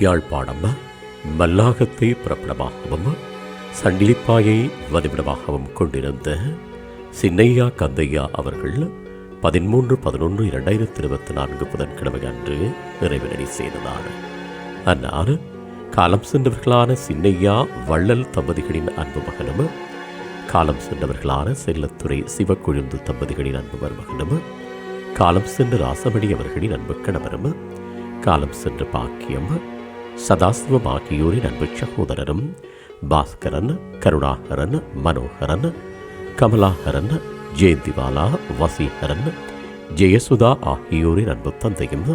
யாழ்ப்பாணம் மல்லாகத்தை பிரபலமாகவும் சண்டிலிப்பாயை வதிவிடமாகவும் கொண்டிருந்த சின்னையா கந்தையா அவர்கள் பதிமூன்று பதினொன்று இரண்டாயிரத்தி இருபத்தி நான்கு புதன்கிழமை அன்று நிறைவேறி செய்ததார் அன்னார் காலம் சென்றவர்களான சின்னையா வள்ளல் தம்பதிகளின் அன்பு மகனும் காலம் சென்றவர்களான செல்லத்துறை சிவக்கொழுந்து தம்பதிகளின் அன்பு மருமகனும் காலம் சென்ற ராசமணி அவர்களின் அன்பு கணவரும் காலம் சென்ற பாக்கியம் சதாசிவம் ஆகியோரின் அன்பு சகோதரரும் பாஸ்கரன் கருணாகரன் மனோகரன் கமலாகரன் ஜெயந்திவாலா வசீகரன் ஜெயசுதா ஆகியோரின் அன்பு தந்தையும்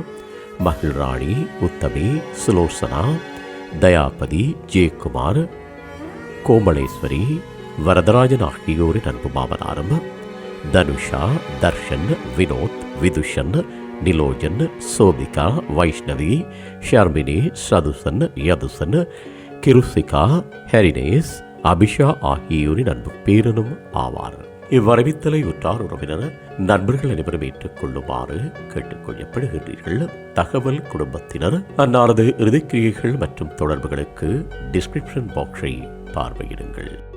மகிழ்ராணி உத்தமி சுலோசனா தயாபதி ஜெயக்குமார் கோமலேஸ்வரி வரதராஜன் ஆகியோரின் அன்பு மாமனாரும் தனுஷா தர்ஷன் வினோத் விதுஷன் நிலோஜன் சோபிகா வைஷ்ணவி ஷர்மினி சதுசன் யதுசன் கிருசிகா ஹெரினேஸ் அபிஷா ஆகியோரின் அன்பு பேரனும் ஆவார். இவ்வரவித்தலை உற்றார் உறவினர் நண்பர்கள் அனைவரும் ஏற்றுக் கொள்ளுமாறு கேட்டுக்கொள்ளப்படுகின்றீர்கள். தகவல் குடும்பத்தினர் அன்னாரது இறுதிக்கிரியைகள் மற்றும் தொடர்புகளுக்கு டிஸ்கிரிப்ஷன் பாக்ஸை பார்வையிடுங்கள்.